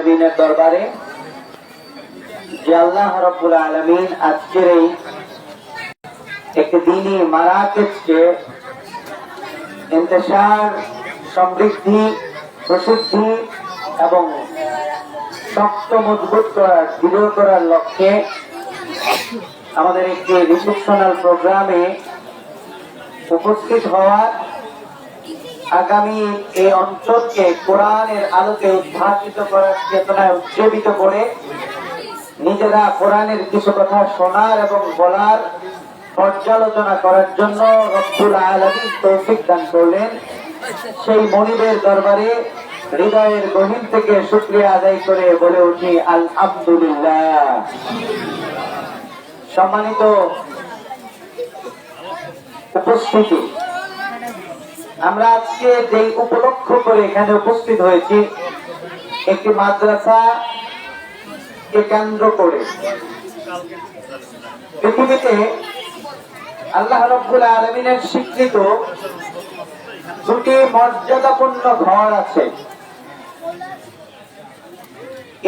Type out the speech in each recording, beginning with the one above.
আলমিনের দরবারে যে আল্লাহ রব্বুল আলমিন আজকের এই একটি দিনই মারাকেজকে ইন্তেশার সমৃদ্ধি, প্রসিদ্ধি এবং শক্ত, মজবুত করার, দৃঢ় করার লক্ষ্যে আমাদের একটি রিসেপশনাল প্রোগ্রামে উপস্থিত হওয়ার আগামী এই অঞ্চলকে কোরআনের আলোকে উদ্ভাসিত করার চেতনায় উজ্জীবিত করে নিজেরা কোরআনের কিছু কথা শোনার এবং বলার পর্যালোচনা করার জন্য রব্বুল আলমী তৌফিক দান করলেন। সেই মনিবের দরবারে হৃদয়ের গহীন থেকে শুক্রিয়া আদায় করে বলে উঠি, আলহামদুলিল্লাহ। সম্মানিত উপস্থিতি আমরা আজকে যে উপলক্ষ করে এখানে উপস্থিত হয়েছি, একটি মাদ্রাসা কেন্দ্র করে। পৃথিবীতে আল্লাহ রব্বুল আলমিনের স্বীকৃত দুটি মর্যাদাপূর্ণ ঘর আছে।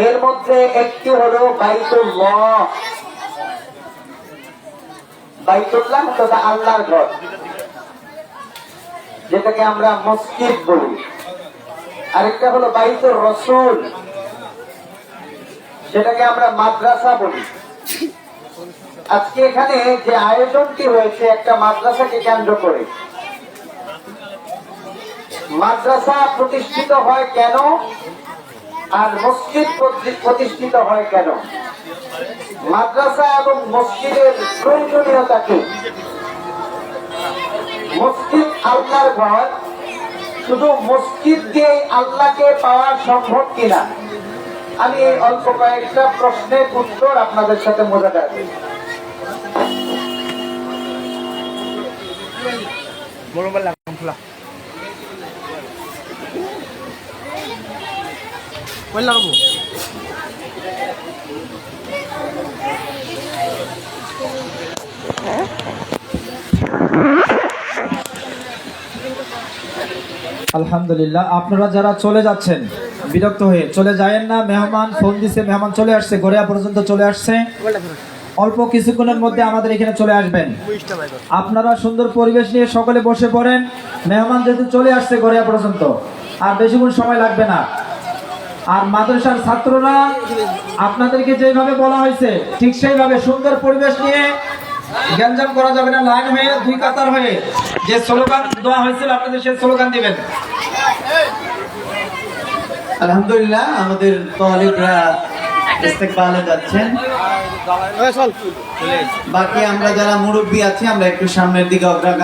এর মধ্যে একটি হলো বাইতুল্লাহ। বাইতুল্লাহ তথা আল্লাহর ঘর। যেটাকে আমরা মসজিদ বলি। আরেকটা হলো বাইতুর রসুল। সেটাকে আমরা মাদ্রাসা বলি। আজকে এখানে যে আয়োজনটি হয়েছে, একটা মাদ্রাসাকে কেন্দ্র করে। মাদ্রাসা প্রতিষ্ঠিত হয় কেন? আর মসজিদ প্রতিষ্ঠিত হয় কেন? মাদ্রাসা এবং মসজিদের প্রয়োজনীয়তা কি? মসজিদ আল্লাহর ঘর শুধু মসজিদ দিয়ে আল্লাহকে পাওয়া সম্ভব কিনা? আমি অল্প কয়েকটা প্রশ্নের উত্তর আপনাদের সাথে মজা রাখি আলহামদুলিল্লাহ, আপনারা যারা চলে যাচ্ছেন, বিরক্ত হয়ে, চলে যায়েন না, মেহমান, ফোন দিছে, মেহমান চলে আসছে, গড়িয়া পর্যন্ত চলে আসছে। অল্প কিছুক্ষণের মধ্যে আমাদের এখানে চলে আসবেন। আপনারা সুন্দর পরিবেশ নিয়ে সকলে বসে পড়েন। মেহমান যেহেতু চলে আসছে গড়িয়া পর্যন্ত, আর বেশিক্ষণ সময় লাগবে না। আর মাদ্রাসার ছাত্ররা, আপনাদেরকে যেভাবে বলা হয়েছে, ঠিক সেইভাবে সুন্দর পরিবেশ নিয়ে গ্যাঞ্জাম করা যাবে না লাইন হয়ে দুই কাতার হয়ে। যে স্লোগান দেওয়া হয়েছিল আপনাদের সেই স্লোগান দিবেন। আলহামদুলিল্লাহ আমাদের তলিবরা ইস্তেকবালে যাচ্ছেন। বাকি আমরা যারা মুরব্বী আছি আমরা একটু সামনের দিকে অগ্রগামী